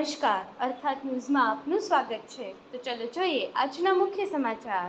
નમસ્કાર. અર્થાત ન્યૂઝમાં આપનું સ્વાગત છે. તો ચલો જોઈએ આજના મુખ્ય સમાચાર.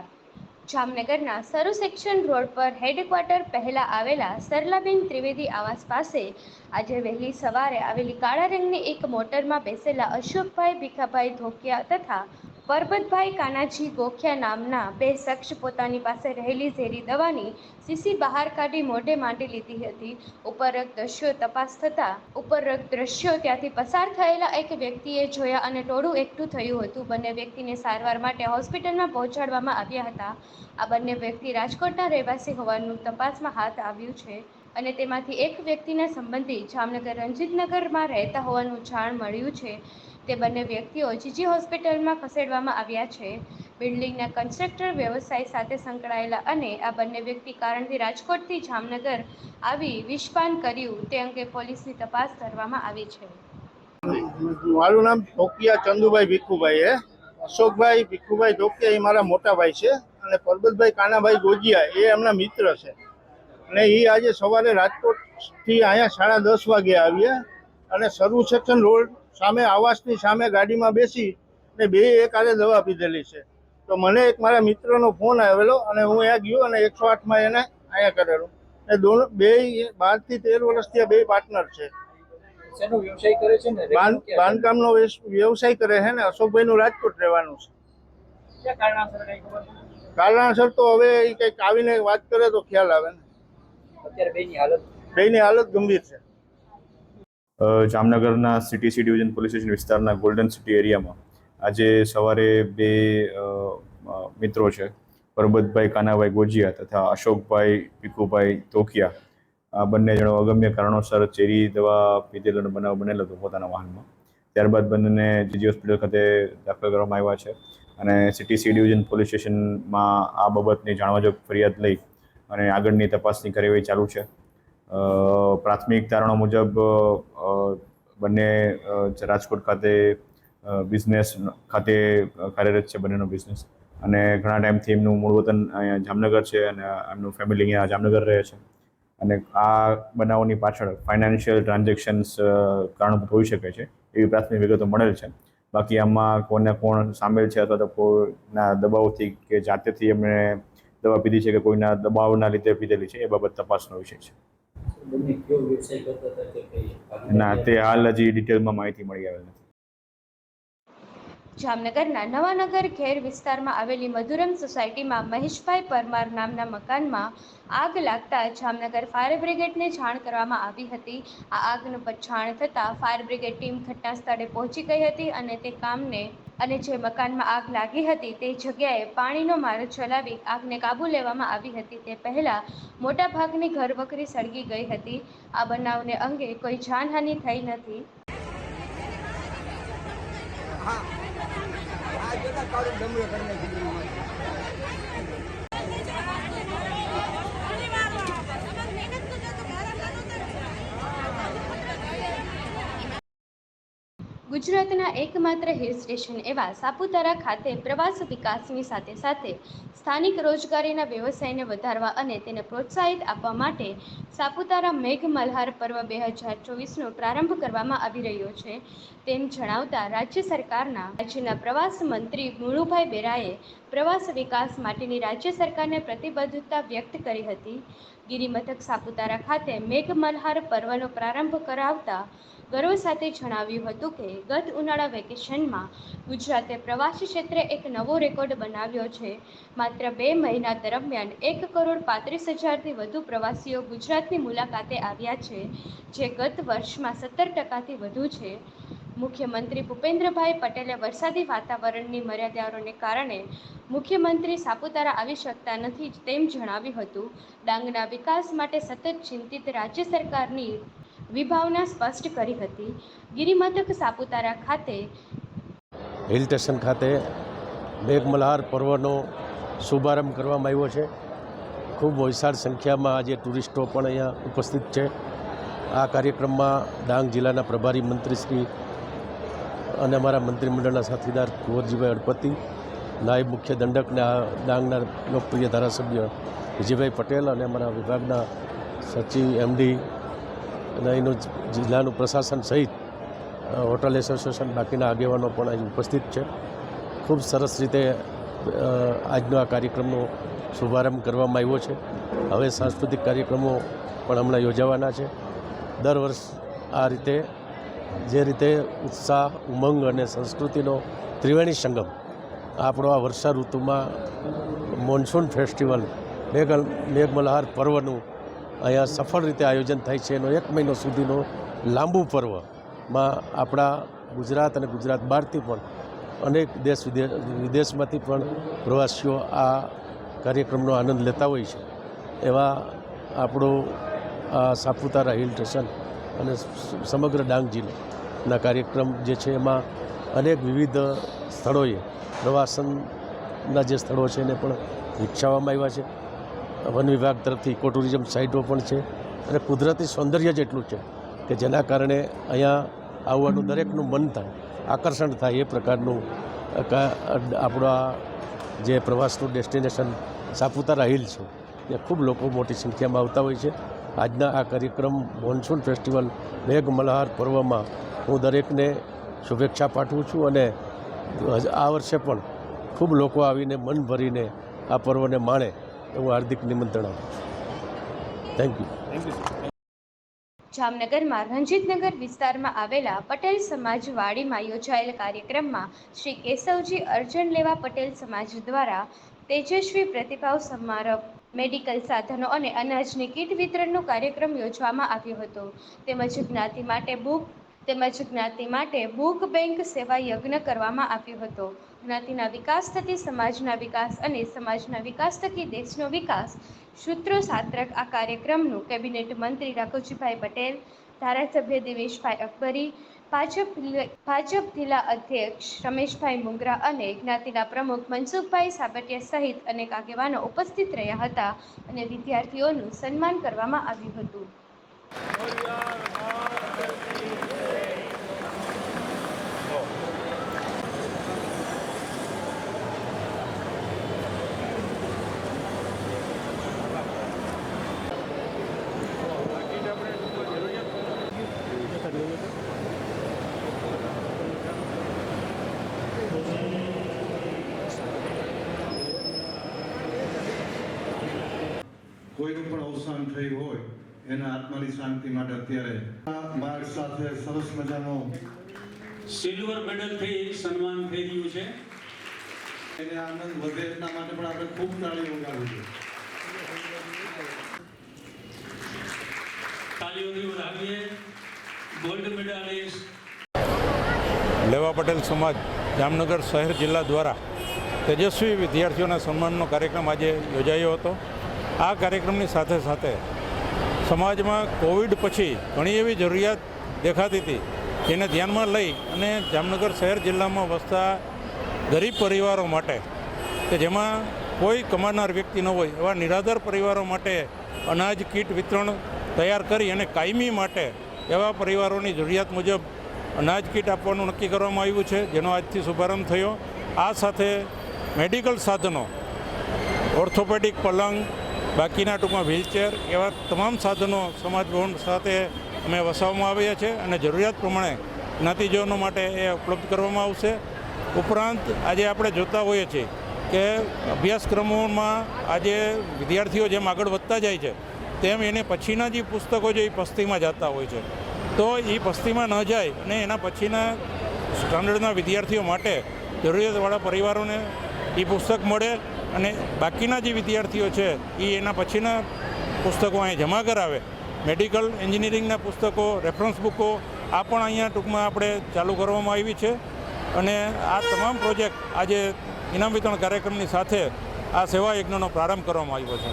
જામનગરના સરુ સેક્શન રોડ પર હેડક્વાર્ટર પહેલા આવેલા સરલાબેન ત્રિવેદી આવાસ પાસે આજે વહેલી સવારે આવેલી કાળા રંગની એક મોટરમાં બેસેલા અશોકભાઈ ભીખાભાઈ ધોકિયા તથા પરબતભાઈ કાનાજી ગોખિયા નામના બે શખ્સ પોતાની પાસે રહેલી ઝેરી દવાની શીશી બહાર કાઢી મોઢે માંડી લીધી હતી. ઉપરોક્ત દ્રશ્યો તપાસ થતાં ઉપરોક્ત દ્રશ્યો ત્યાંથી પસાર થયેલા એક વ્યક્તિએ જોયા અને ટોળું એકઠું થયું હતું. બંને વ્યક્તિને સારવાર માટે હોસ્પિટલમાં પહોંચાડવામાં આવ્યા હતા. આ બંને વ્યક્તિ રાજકોટના રહેવાસી હોવાનું તપાસમાં હાથ આવ્યું છે. અને તેમાંથી એક વ્યક્તિના સંબંધી જામનગર રંજીતનગરમાં રહેતા હોવાનું જાણ મળ્યું છે. તે બંને વ્યક્તિઓ જીજી હોસ્પિટલમાં ખસેડવામાં આવ્યા છે. બિલ્ડિંગના કન્સ્ટ્રક્ટર વ્યવસાય સાથે સંકળાયેલા અને આ બંને વ્યક્તિ કારણથી રાજકોટથી જામનગર આવી વિષપાન કર્યું તે અંગે પોલીસની તપાસ કરવામાં આવી છે. મારું નામ ધોકિયા ચંદુભાઈ ભીખુભાઈ એ અશોકભાઈ ભીખુભાઈ ધોકિયા એ મારા મોટા ભાઈ છે અને પરબતભાઈ કાનાભાઈ ગોજિયા એ એમના મિત્ર છે. અને એ આજે સવારે રાજકોટથી અહીંયા સાડા દસ વાગે આવ્યા અને સરુ સેક્શન રોડ સામે આવાસની સામે ગાડીમાં બેસી અને બે એકાદે દવા પીધેલી છે. તો મને એક મારા મિત્રનો ફોન આવેલો અને હું અહીંયા ગયો અને એકસો આઠમાં એને અહીંયા કરેલો. અને દોનો બે બારથી તેર વર્ષથી આ બે પાર્ટનર છે. ને? બાંધકામનો વ્યવસાય કરે છે ને? અશોકભાઈનું રાજકોટ રહેવાનું છે. કારણસર તો હવે એ કંઈક આવીને વાત કરે તો ખ્યાલ આવે ને. અત્યારે બેની હાલત? ગંભીર છે. જામનગરના city C division police station વિસ્તારના ગોલ્ડન સિટી એરિયામાં આજે સવારે બે મિત્રો છે પરબતભાઈ કાનાભાઈ ગોજિયા તથા અશોકભાઈ ભીખુભાઈ તોકિયા આ બંને જણો અગમ્ય કારણોસર ચેરી દવા પીધેલો બનાવ બનેલો હતો પોતાના વાહનમાં. ત્યારબાદ બંનેને જીજી હોસ્પિટલ ખાતે દાખલ કરવામાં આવ્યા છે અને સિટી સી ડિવિઝન પોલીસ સ્ટેશનમાં આ બાબતની જાણવાજોગ ફરિયાદ લઈ અને આગળની તપાસની કાર્યવાહી ચાલુ છે. પ્રાથમિક તારણો મુજબ બંને રાજકોટ ખાતે બિઝનેસ ખાતે કાર્યરત છે બંનેનો બિઝનેસ અને ઘણા ટાઈમથી એમનું મૂળ વતન અહીંયા જામનગર છે અને એમનું ફેમિલી અહીંયા જામનગર રહે છે. અને આ બનાવની પાછળ ફાઇનાન્શિયલ ટ્રાન્ઝેક્શન્સ કારણભૂત હોઈ શકે છે, એવી પ્રાથમિક વિગતો મળેલ છે. બાકી આમાં કોને કોણ સામેલ છે અથવા તો કોઈના દબાવથી કે જાતેથી એમણે દવા પીધી છે કે કોઈના દબાવના લીધે પીધેલી છે એ બાબત તપાસનો વિષય છે. ના તે હાલ હજી ડિટેલમાં માહિતી મળી આવેલ નથી. જામનગરના નવાનગર ખેર વિસ્તારમાં આવેલી મધુરમ સોસાયટીમાં મહેશભાઈ પરમાર નામના મકાનમાં આગ લાગતા જામનગર ફાયર બ્રિગેડને જાણ કરવામાં આવી હતી. આ આગનું પછાણ થતાં ફાયર બ્રિગેડ ટીમ ઘટના સ્થળે પહોંચી ગઈ હતી અને તે કામને અને જે મકાનમાં આગ લાગી હતી તે જગ્યાએ પાણીનો મારો ચલાવી આગને કાબૂ લેવામાં આવી હતી. તે પહેલાં મોટાભાગની ઘરવકરી સળગી ગઈ હતી. આ બનાવને અંગે કોઈ જાનહાનિ થઈ નથી. ગુજરાતના એકમાત્ર હિલ સ્ટેશન એવા સાપુતારા ખાતે પ્રવાસ વિકાસની સાથે સાથે સ્થાનિક રોજગારીના વ્યવસાયને વધારવા અને તેને પ્રોત્સાહિત આપવા માટે સાપુતારા મેઘ મલ્હાર પર્વ બે હજાર ચોવીસનો પ્રારંભ કરવામાં આવી રહ્યો છે. તેમ જણાવતા રાજ્ય સરકારના રાજ્યના પ્રવાસ મંત્રી મુણુભાઈ બેરાએ પ્રવાસ વિકાસ માટેની રાજ્ય સરકારને પ્રતિબદ્ધતા વ્યક્ત કરી હતી. ગિરિમથક સાપુતારા ખાતે મેઘ મલ્હાર પર્વનો પ્રારંભ કરાવતા ગર્વ સાથે જણાવ્યું હતું કે ગત ઉનાળા વેકેશનમાં ગુજરાતે પ્રવાસી ક્ષેત્રે એક નવો રેકોર્ડ બનાવ્યો છે. માત્ર બે મહિના દરમિયાન એક કરોડ પાંત્રીસ હજારથી વધુ પ્રવાસીઓ ગુજરાતની મુલાકાતે આવ્યા છે, જે ગત વર્ષમાં સત્તર ટકાથી વધુ છે. મુખ્યમંત્રી ભૂપેન્દ્રભાઈ પટેલે વરસાદી વાતાવરણની મર્યાદાઓને કારણે મુખ્યમંત્રી સાપુતારા આવી શકતા નથી તેમ જણાવ્યું હતું. ડાંગના વિકાસ માટે સતત ચિંતિત રાજ્ય સરકારની વિભાવના સ્પષ્ટ કરી હતી. ગિરિમથક સાપુતારા ખાતે હિલ સ્ટેશન ખાતે મેઘમલ્હાર પર્વનો શુભારંભ કરવામાં આવ્યો છે. ખૂબ વિશાળ સંખ્યામાં આજે ટુરિસ્ટો પણ અહીંયા ઉપસ્થિત છે. આ કાર્યક્રમમાં ડાંગ જિલ્લાના પ્રભારી મંત્રી શ્રી અને અમારા મંત્રીમંડળના સાથીદાર કુંવરજીભાઈ અડપતિ, નાયબ મુખ્ય દંડક અને આ ડાંગના લોકપ્રિય ધારાસભ્ય વિજયભાઈ પટેલ અને અમારા વિભાગના સચિવ એમડી અને અહીંનું જિલ્લાનું પ્રશાસન સહિત હોટલ એસોસિએશન બાકીના આગેવાનો પણ અહીં ઉપસ્થિત છે. ખૂબ સરસ રીતે આજનો આ કાર્યક્રમનો શુભારંભ કરવામાં આવ્યો છે. હવે સાંસ્કૃતિક કાર્યક્રમો પણ હમણાં યોજાવાના છે. દર વર્ષ આ રીતે, જે રીતે ઉત્સાહ, ઉમંગ અને સંસ્કૃતિનો ત્રિવેણી સંગમ, આપણો આ વર્ષા ઋતુમાં મોન્સૂન ફેસ્ટિવલ મેઘ મેઘમલ્હાર પર્વનું અહીંયા સફળ રીતે આયોજન થાય છે એનો એક મહિનો સુધીનો લાંબુ પર્વમાં આપણા ગુજરાત અને ગુજરાત બહારથી પણ અનેક દેશ વિદેશ વિદેશમાંથી પણ પ્રવાસીઓ આ કાર્યક્રમનો આનંદ લેતા હોય છે. એવા આપણો આ સાપુતારા હિલ સ્ટેશન અને સમગ્ર ડાંગ જિલ્લાના કાર્યક્રમ જે છે એમાં અનેક વિવિધ સ્થળોએ પ્રવાસનના જે સ્થળો છે એને પણ વિકસાવવામાં આવ્યા છે. વન વિભાગ તરફથી ઇકો ટુરિઝમ સાઇટો પણ છે અને કુદરતી સૌંદર્ય જેટલું છે કે જેના કારણે અહીંયા આવવાનું દરેકનું મન થાય, આકર્ષણ થાય એ પ્રકારનું આપણા જે પ્રવાસનું ડેસ્ટિનેશન સાપુતારા હિલ છે ત્યાં ખૂબ લોકો મોટી સંખ્યામાં આવતા હોય છે. આજના આ કાર્યક્રમ મોન્સૂન ફેસ્ટિવલ મેઘ મલ્હાર પર્વમાં હું દરેકને શુભેચ્છા પાઠવું છું અને આ વર્ષે પણ ખૂબ લોકો આવીને મન ભરીને આ પર્વને માણે એવું હાર્દિક નિમંત્રણ આપું છું. થેન્ક યુ જામનગરમાં રંજીતનગર વિસ્તારમાં આવેલા પટેલ સમાજ વાડીમાં યોજાયેલ કાર્યક્રમમાં શ્રી કેશવજી અર્જન લેવા પટેલ સમાજ દ્વારા તેજસ્વી પ્રતિભાવ સમારોહ મેડિકલ સાધનો અને અનાજની કીટ વિતરણનો કાર્યક્રમ યોજવામાં આવ્યો હતો. તેમજ જ્ઞાતિ માટે બુક તેમજ જ્ઞાતિ માટે બુક બેંક સેવા યજ્ઞ કરવામાં આવ્યો હતો. જ્ઞાતિના વિકાસ થકી સમાજના વિકાસ અને સમાજના વિકાસ થકી દેશનો વિકાસ. સૂત્રો સાત્રક આ કાર્યક્રમનું કેબિનેટ મંત્રી રાઘુજીભાઈ પટેલ, ધારાસભ્ય દિવેશભાઈ અકબરી, ભાજપ ભાજપ જિલ્લા અધ્યક્ષ રમેશભાઈ મુંગરા અને જ્ઞાતિના પ્રમુખ મનસુખભાઈ સાબટિયા સહિત અનેક આગેવાનો ઉપસ્થિત રહ્યા હતા અને વિદ્યાર્થીઓનું સન્માન કરવામાં આવ્યું હતું કોઈનું પણ અવસાન થયું હોય એના આત્માની શાંતિ માટે અત્યારે આ માર્ગ સાથે સરસ મજાનો સિલ્વર મેડલથી સન્માન થઈ રહ્યું છે. એને આનંદ વધે એટલા માટે પણ આપણે ખૂબ તાળી વગાડવી જોઈએ તાલીઓથી વધાવીએ ગોલ્ડ મેડાલિસ્ટ લેવા પટેલ સમાજ જામનગર શહેર જિલ્લા દ્વારા તેજસ્વી વિદ્યાર્થીઓના સન્માનનો કાર્યક્રમ આજે યોજાયો હતો. આ કાર્યક્રમની સાથે સાથે સમાજમાં કોવિડ પછી ઘણી એવી જરૂરિયાત દેખાતી હતી. જેને ધ્યાનમાં લઈ અને જામનગર શહેર જિલ્લામાં વસતા ગરીબ પરિવારો માટે, કે જેમાં કોઈ કમાનાર વ્યક્તિ ન હોય, એવા નિરાધાર પરિવારો માટે અનાજ, કીટ વિતરણ તૈયાર કરી અને કાયમી માટે એવા પરિવારોની જરૂરિયાત મુજબ અનાજ, કીટ આપવાનું નક્કી કરવામાં આવ્યું છે, જેનો આજથી શુભારંભ થયો. આ સાથે મેડિકલ સાધનો, ઓર્થોપેડિક પલંગ બાકીના ટૂંકમાં વ્હીલચેર એવા તમામ સાધનો સમાજ ભવન સાથે અમે વસાવવામાં આવ્યા છે અને જરૂરિયાત પ્રમાણે જ્ઞાતિજનો માટે એ ઉપલબ્ધ કરવામાં આવશે. ઉપરાંત આજે આપણે જોતા હોઈએ છીએ કે અભ્યાસક્રમોમાં આજે વિદ્યાર્થીઓ જેમ આગળ વધતા જાય છે, તેમ એને પછીના જે પુસ્તકો છે એ પસ્તીમાં જતા હોય છે. તો એ પસ્તીમાં ન જાય અને એના પછીના સ્ટાન્ડર્ડના વિદ્યાર્થીઓ માટે જરૂરિયાતવાળા પરિવારોને એ પુસ્તક મળે અને બાકીના જે વિદ્યાર્થીઓ છે એ એના પછીના પુસ્તકો અહીં જમા કરાવે. મેડિકલ એન્જિનિયરિંગના પુસ્તકો રેફરન્સ બુકો, આ પણ અહીંયા ટૂંકમાં આપણે ચાલુ કરવામાં આવી છે. અને આ તમામ પ્રોજેક્ટ આજે ઇનામ વિતરણ કાર્યક્રમની સાથે આ સેવા યજ્ઞનો પ્રારંભ કરવામાં આવ્યો છે.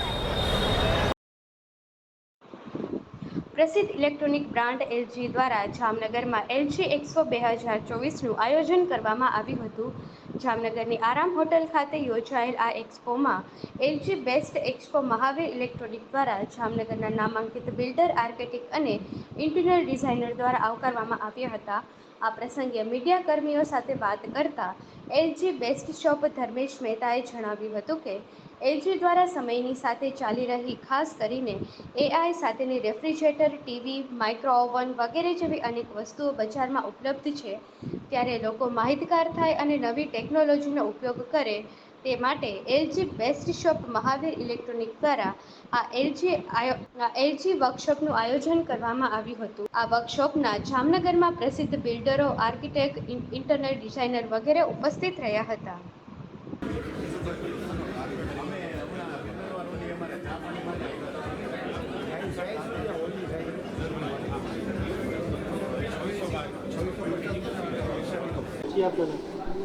પ્રસિદ્ધ ઇલેક્ટ્રોનિક બ્રાન્ડ એલજી દ્વારા જામનગરમાં એલજી એક્સપો બે હજાર ચોવીસનું આયોજન કરવામાં આવ્યું હતું. જામનગરની આરામ હોટલ ખાતે યોજાયેલ આ એક્સપોમાં LG best expo Mahavir electronic દ્વારા જામનગરના નામાંકિત બિલ્ડર, આર્કિટેક્ટ અને ઇન્ટિરિયર ડિઝાઇનર દ્વારા આવકારવામાં આવ્યા હતા. આ પ્રસંગે મીડિયા કર્મીઓ સાથે વાત કરતા એલજી બેસ્ટ શોપ ધર્મેશ મહેતાએ જણાવ્યું હતું કે એલજી દ્વારા સમયની સાથે ચાલી રહી ખાસ કરીને એઆઈ સાથેની રેફ્રિજરેટર, ટીવી, માઇક્રો ઓવન વગેરે જેવી અનેક વસ્તુઓ બજારમાં ઉપલબ્ધ છે. ત્યારે લોકો માહિતગાર થાય અને નવી ટેકનોલોજીનો ઉપયોગ કરે તે માટે LG best shop Mahavir electronic દ્વારા આ એલજી એલજી વર્કશોપનું આયોજન કરવામાં આવ્યું હતું. આ વર્કશોપના જામનગરમાં પ્રસિદ્ધ બિલ્ડરો, આર્કિટેક્ટ ઇન્ટરનલ ડિઝાઇનર વગેરે ઉપસ્થિત રહ્યા હતા.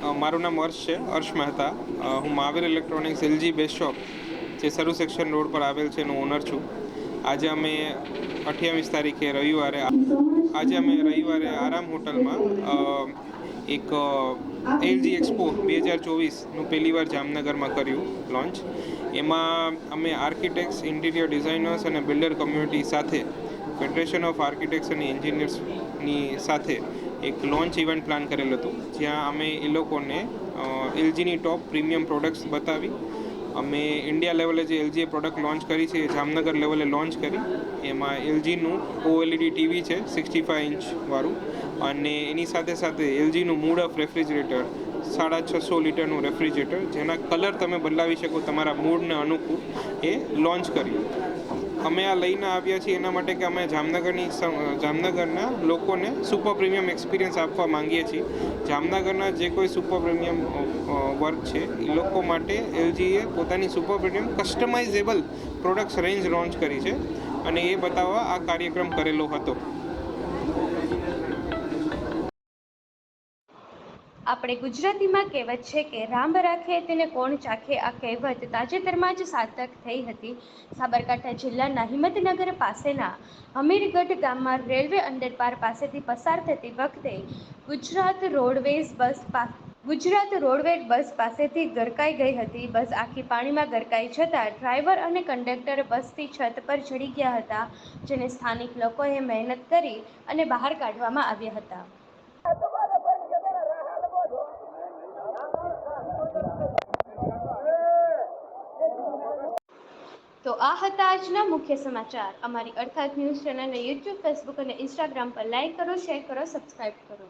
અ, મારું નામ હર્ષ છે હર્ષ મહેતા. હું Mahavir electronics LG best shop જે સરુ સેક્શન રોડ પર આવેલ છે એનું ઓનર છું. આજે અમે અઠ્યાવીસ તારીખે રવિવારે આજે અમે રવિવારે આરામ હોટલમાં એક એલજી એક્સપો બે હજાર ચોવીસનું પહેલી વાર જામનગરમાં કર્યું લોન્ચ. એમાં અમે આર્કિટેક્ટ્સ ઇન્ટિરિયર ડિઝાઇનર્સ અને બિલ્ડર કમ્યુનિટી સાથે ફેડરેશન ઓફ આર્કિટેક્ટ્સ અને એન્જિનિયર્સની સાથે એક લોન્ચ ઇવેન્ટ પ્લાન કરેલ હતું. જ્યાં અમે એ લોકોને એલજીની ટોપ પ્રીમિયમ પ્રોડક્ટ્સ બતાવી. અમે ઇન્ડિયા લેવલે જે એલજીએ પ્રોડક્ટ લોન્ચ કરી છે, એ જામનગર લેવલે લોન્ચ કરી. એમાં એલજીનું ઓએલઈડી ટીવી છે સિક્સટી ફાઇવ ઇંચવાળું અને એની સાથે સાથે એલજીનું મૂડ ઓફ રેફ્રિજરેટર સાડા છસો લીટરનું રેફ્રિજરેટર જેના કલર તમે બદલાવી શકો તમારા મૂડને અનુકૂળ, એ લોન્ચ કર્યું. અમે આ લઈને આવ્યા છીએ એના માટે કે અમે જામનગરની જામનગરના લોકોને સુપર પ્રીમિયમ એક્સપિરિયન્સ આપવા માંગીએ છીએ. જામનગરના જે કોઈ સુપર પ્રીમિયમ વર્ક છે, એ લોકો માટે એલજીએ પોતાની super premium customisable products range launch કરી છે અને એ બતાવવા આ કાર્યક્રમ કરેલો હતો. આપણે ગુજરાતીમાં કહેવત છે કે રામ રાખે તેને કોણ ચાખે આ કહેવત તાજેતરમાં જ સાર્થક થઈ હતી. સાબરકાંઠા જિલ્લાના હિંમતનગર પાસેના હમીરગઢ ગામમાં રેલવે અંડરપાર પાસેથી પસાર થતી વખતે ગુજરાત રોડવેઝ બસ પા ગુજરાત રોડવેઝ બસ પાસેથી ગરકાઈ ગઈ હતી. બસ આખી પાણીમાં ગરકાઈ જતાં ડ્રાઈવર અને કંડક્ટર બસથી છત પર ચડી ગયા હતા, જેને સ્થાનિક લોકોએ મહેનત કરી અને બહાર કાઢવામાં આવ્યા હતા. આ હતા આજના મુખ્ય સમાચાર. અમારી અર્થાત ન્યૂઝ ચેનલને યુટ્યુબ ફેસબુક અને ઇન્સ્ટાગ્રામ પર લાઇક કરો, શેર કરો, સબસ્ક્રાઇબ કરો.